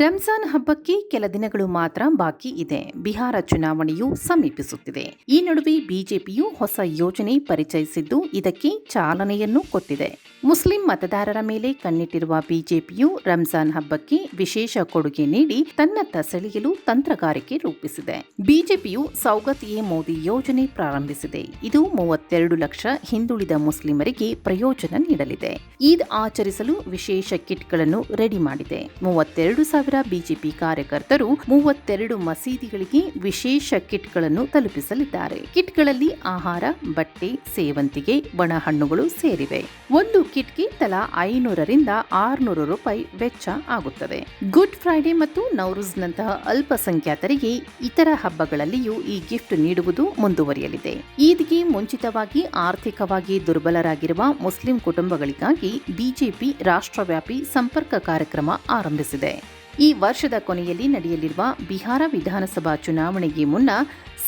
ರಂಜಾನ್ ಹಬ್ಬಕ್ಕೆ ಕೆಲ ದಿನಗಳು ಮಾತ್ರ ಬಾಕಿ ಇದೆ. ಬಿಹಾರ ಚುನಾವಣೆಯು ಸಮೀಪಿಸುತ್ತಿದೆ. ಈ ನಡುವೆ ಬಿಜೆಪಿಯು ಹೊಸ ಯೋಜನೆ ಪರಿಚಯಿಸಿದ್ದು ಇದಕ್ಕೆ ಚಾಲನೆಯನ್ನು ಕೊಟ್ಟಿದೆ. ಮುಸ್ಲಿಂ ಮತದಾರರ ಮೇಲೆ ಕಣ್ಣಿಟ್ಟಿರುವ ಬಿಜೆಪಿಯು ರಂಜಾನ್ ಹಬ್ಬಕ್ಕೆ ವಿಶೇಷ ಕೊಡುಗೆ ನೀಡಿ ತನ್ನತ್ತ ಸೆಳೆಯಲು ತಂತ್ರಗಾರಿಕೆ ರೂಪಿಸಿದೆ. ಬಿಜೆಪಿಯು ಸೌಗತ್ ಎ ಮೋದಿ ಯೋಜನೆ ಪ್ರಾರಂಭಿಸಿದೆ. ಇದು ಮೂವತ್ತೆರಡು ಲಕ್ಷ ಹಿಂದುಳಿದ ಮುಸ್ಲಿಮರಿಗೆ ಪ್ರಯೋಜನ ನೀಡಲಿದೆ. ಈದ್ ಆಚರಿಸಲು ವಿಶೇಷ ಕಿಟ್ಗಳನ್ನು ರೆಡಿ ಮಾಡಿದೆ. ಮೂವತ್ತೆರಡು ಸಾವಿರ ಬಿಜೆಪಿ ಕಾರ್ಯಕರ್ತರು ಮೂವತ್ತೆರಡು ಮಸೀದಿಗಳಿಗೆ ವಿಶೇಷ ಕಿಟ್ಗಳನ್ನು ತಲುಪಿಸಲಿದ್ದಾರೆ. ಕಿಟ್ಗಳಲ್ಲಿ ಆಹಾರ, ಬಟ್ಟೆ, ಸೇವಂತಿಗೆ ಒಣ ಹಣ್ಣುಗಳು ಸೇರಿವೆ. ಒಂದು ಕಿಟ್ಗೆ ತಲಾ ಐನೂರರಿಂದ ಆರುನೂರು ರೂಪಾಯಿ ವೆಚ್ಚ ಆಗುತ್ತದೆ. ಗುಡ್ ಫ್ರೈಡೆ ಮತ್ತು ನವರೂಜ್ನಂತಹ ಅಲ್ಪಸಂಖ್ಯಾತರಿಗೆ ಇತರ ಹಬ್ಬಗಳಲ್ಲಿಯೂ ಈ ಗಿಫ್ಟ್ ನೀಡುವುದು ಮುಂದುವರಿಯಲಿದೆ. ಈದ್ಗೆ ಮುಂಚಿತವಾಗಿ ಆರ್ಥಿಕವಾಗಿ ದುರ್ಬಲರಾಗಿರುವ ಮುಸ್ಲಿಂ ಕುಟುಂಬಗಳಿಗಾಗಿ ಬಿಜೆಪಿ ರಾಷ್ಟ್ರವ್ಯಾಪಿ ಸಂಪರ್ಕ ಕಾರ್ಯಕ್ರಮ ಆರಂಭಿಸಿದೆ. ಈ ವರ್ಷದ ಕೊನೆಯಲ್ಲಿ ನಡೆಯಲಿರುವ ಬಿಹಾರ ವಿಧಾನಸಭಾ ಚುನಾವಣೆಗೆ ಮುನ್ನ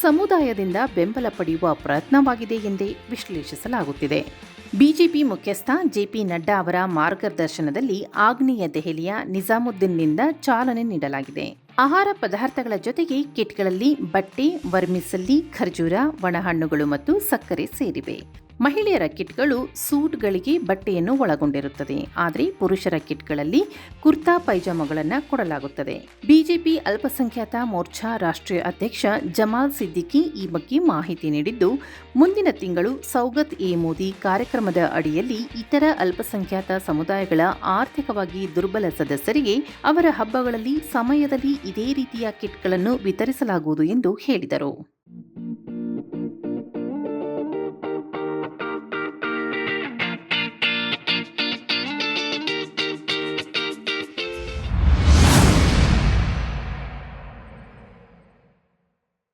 ಸಮುದಾಯದಿಂದ ಬೆಂಬಲ ಪಡೆಯುವ ಪ್ರಯತ್ನವಾಗಿದೆ ಎಂದೇ ವಿಶ್ಲೇಷಿಸಲಾಗುತ್ತಿದೆ. ಬಿಜೆಪಿ ಮುಖ್ಯಸ್ಥ ಜೆಪಿ ನಡ್ಡಾ ಅವರ ಮಾರ್ಗದರ್ಶನದಲ್ಲಿ ಆಗ್ನೇಯ ದೆಹಲಿಯ ನಿಜಾಮುದ್ದೀನ್ನಿಂದ ಚಾಲನೆ ನೀಡಲಾಗಿದೆ. ಆಹಾರ ಪದಾರ್ಥಗಳ ಜೊತೆಗೆ ಕಿಟ್ಗಳಲ್ಲಿ ಬಟ್ಟೆ, ವರ್ಮಿಸಲ್ಲಿ ಖರ್ಜೂರ, ಒಣಹಣ್ಣುಗಳು ಮತ್ತು ಸಕ್ಕರೆ ಸೇರಿವೆ. ಮಹಿಳೆಯರ ಕಿಟ್ಗಳು ಸೂಟ್ಗಳಿಗೆ ಬಟ್ಟೆಯನ್ನು ಒಳಗೊಂಡಿರುತ್ತದೆ. ಆದರೆ ಪುರುಷರ ಕಿಟ್ಗಳಲ್ಲಿ ಕುರ್ತಾ ಪೈಜಾಮಗಳನ್ನು ಕೊಡಲಾಗುತ್ತದೆ. ಬಿಜೆಪಿ ಅಲ್ಪಸಂಖ್ಯಾತ ಮೋರ್ಚಾ ರಾಷ್ಟ್ರೀಯ ಅಧ್ಯಕ್ಷ ಜಮಾಲ್ ಸಿದ್ದಿಕಿ ಈ ಬಗ್ಗೆ ಮಾಹಿತಿ ನೀಡಿದ್ದು, ಮುಂದಿನ ತಿಂಗಳು ಸೌಗತ್ ಎ ಮೋದಿ ಕಾರ್ಯಕ್ರಮದ ಅಡಿಯಲ್ಲಿ ಇತರ ಅಲ್ಪಸಂಖ್ಯಾತ ಸಮುದಾಯಗಳ ಆರ್ಥಿಕವಾಗಿ ದುರ್ಬಲ ಸದಸ್ಯರಿಗೆ ಅವರ ಹಬ್ಬಗಳಲ್ಲಿ ಸಮಯದಲ್ಲಿ ಇದೇ ರೀತಿಯ ಕಿಟ್ಗಳನ್ನು ವಿತರಿಸಲಾಗುವುದು ಎಂದು ಹೇಳಿದರು.